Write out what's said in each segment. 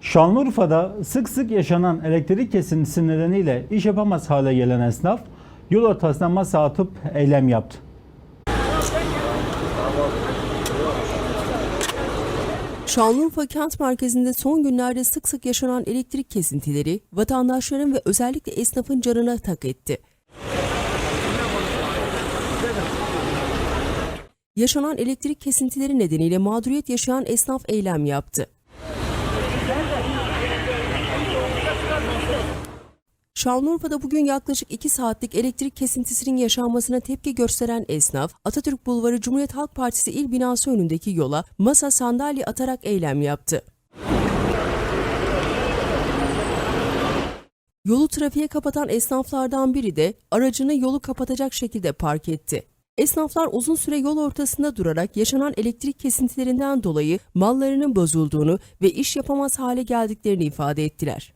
Şanlıurfa'da sık sık yaşanan elektrik kesintisi nedeniyle iş yapamaz hale gelen esnaf yol ortasına masa atıp eylem yaptı. Şanlıurfa kent merkezinde son günlerde sık sık yaşanan elektrik kesintileri vatandaşların ve özellikle esnafın canına tak etti. Yaşanan elektrik kesintileri nedeniyle mağduriyet yaşayan esnaf eylem yaptı. Şanlıurfa'da bugün yaklaşık 2 saatlik elektrik kesintisinin yaşanmasına tepki gösteren esnaf, Atatürk Bulvarı Cumhuriyet Halk Partisi il binası önündeki yola masa sandalye atarak eylem yaptı. Yolu trafiğe kapatan esnaflardan biri de aracını yolu kapatacak şekilde park etti. Esnaflar uzun süre yol ortasında durarak yaşanan elektrik kesintilerinden dolayı mallarının bozulduğunu ve iş yapamaz hale geldiklerini ifade ettiler.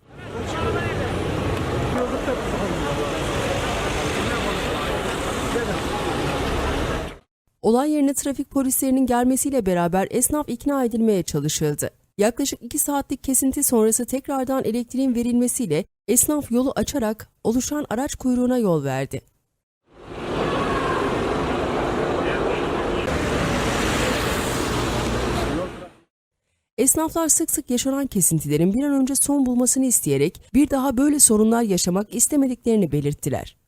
Olay yerine trafik polislerinin gelmesiyle beraber esnaf ikna edilmeye çalışıldı. Yaklaşık 2 saatlik kesinti sonrası tekrardan elektriğin verilmesiyle esnaf yolu açarak oluşan araç kuyruğuna yol verdi. Esnaflar sık sık yaşanan kesintilerin bir an önce son bulmasını isteyerek bir daha böyle sorunlar yaşamak istemediklerini belirttiler.